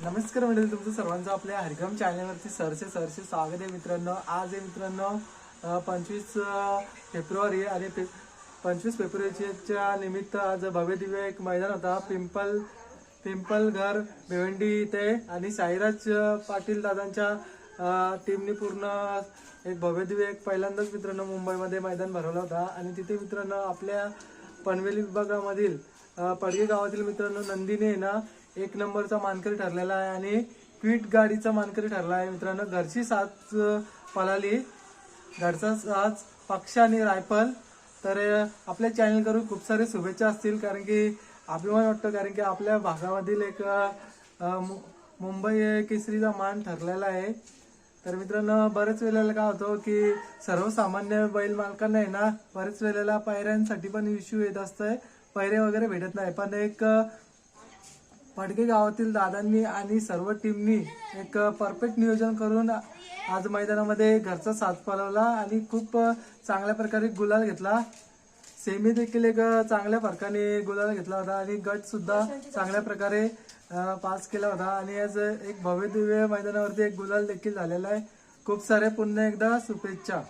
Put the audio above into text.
नमस्कार मंडळी तुमचं सर्वांचं आपल्या हरिक्रम चॅनलवरती सरसे सरसे स्वागत आहे मित्रांनो. आज आहे मित्रांनो पंचवीस फेब्रुवारी आणि पंचवीस फेब्रुवारीच्या निमित्त आज भव्य दिव्य एक मैदान होता. पिंपल पिंपल घर भिवंडी इथे आणि साईराज पाटील दादांच्या टीमने पूर्ण एक भव्य दिव्य एक पहिल्यांदाच मित्रांनो मुंबईमध्ये मैदान भरवला होता. आणि तिथे मित्रांनो आपल्या पनवेली विभागामधील पडगे गावातील मित्रांनो नंदीने ना एक नंबरचा मानकरी ठरलेला आहे आणि क्विट गाडीचा मानकरी ठरला आहे. मित्रांनो घरची साथ पळाली. घरचा साथ पक्ष आणि रायफल. तर आपल्या चॅनलकडून खूप सारे शुभेच्छा असतील कारण की अभिमान वाटतो कारण की आपल्या भागामधील एक मु- मुंबई केसरीचा मान ठरलेला आहे. तर मित्रांनो बरेच वेळेला काय होतं की सर्वसामान्य बैल मालकांना आहे ना बरेच वेळेला पायऱ्यांसाठी पण इश्यू येत असतंय. पैरे वगैरे भेटत नाही. पण एक फडके गावातील दादांनी आणि सर्व टीमनी एक परफेक्ट नियोजन करून आज मैदानामध्ये घरचा साथ पळवला आणि खूप चांगल्या प्रकारे गुलाल घेतला. सेमी देखील एक चांगल्या फरकाने गुलाल घेतला होता आणि गट सुद्धा चांगल्या प्रकारे पास केला होता. आणि आज एक भव्य दिव्य मैदानावरती एक गुलाल देखील झालेला आहे. खूप सारे पुन्हा एकदा शुभेच्छा.